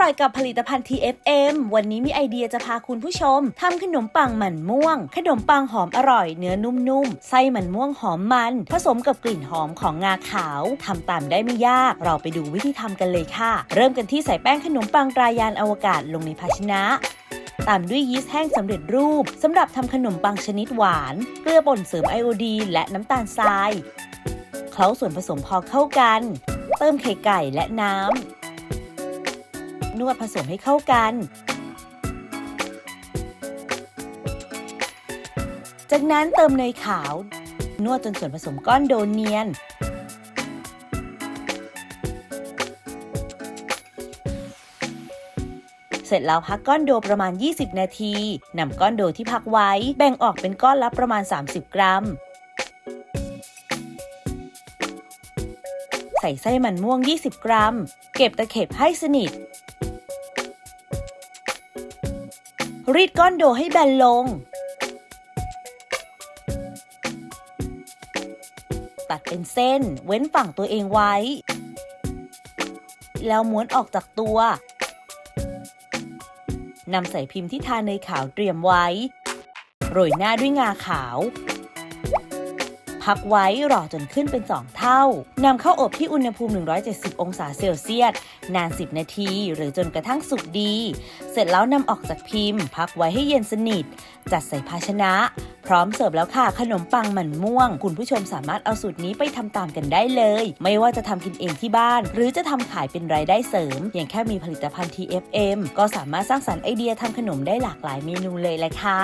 ร่อยกับผลิตภัณฑ์ TFM วันนี้มีไอเดียจะพาคุณผู้ชมทำขนมปังหมั่นม่วง ขนมปังหอมอร่อยเนื้อนุ่มๆไส้หมั่นม่วงหอมมัน ผสมกับกลิ่นหอมของงาขาวทำตามได้ไม่ยาก เราไปดูวิธีทำกันเลยค่ะ เริ่มกันที่ใส่แป้งขนมปังตรายานอวกาศลงในภาชนะตามด้วยยีสต์แห้งสำเร็จรูปสำหรับทำขนมปังชนิดหวาน เกลือป่นเสริมไอโอดีนและน้ำตาลทราย เคล้าส่วนผสมพอเข้ากัน เติมไข่ไก่และน้ำ นวดผสมให้เข้ากัน จากนั้นเติมเนยขาว นวดจนส่วนผสมก้อนโดเนียน เสร็จแล้วพักก้อนโดประมาณ 20 นาทีนำก้อนโดที่พักไว้แบ่งออกเป็นก้อนละประมาณ 30 กรัมใส่ไส้มันม่วง 20 กรัม เก็บตะเข็บให้สนิท รีดก้อนโดให้แบนลง ตัดเป็นเส้นเว้นฝั่งตัวเองไว้ แล้วม้วนออกจากตัวนำใส่พิมพ์ที่ทาเนยขาวเตรียมไว้ โรยหน้าด้วยงาขาว พักไว้รอจนขึ้นเป็น 2 เท่านำเข้าอบที่อุณหภูมิ 170 องศาเซลเซียส นาน 10 นาที หรือจนกระทั่งสุกดี เสร็จแล้วนำออกจากพิมพ์ พักไว้ให้เย็นสนิท จัดใส่ภาชนะ พร้อมเสิร์ฟแล้วค่ะ ขนมปังหมันม่วง คุณผู้ชมสามารถเอาสูตรนี้ไปทำตามกันได้เลย ไม่ว่าจะทำกินเองที่บ้าน หรือจะทำขายเป็นรายได้เสริม อย่างแค่มีผลิตภัณฑ์ TFM ก็สามารถสร้างสรรค์ไอเดียทำขนมได้หลากหลายเมนูเลยแหละค่ะ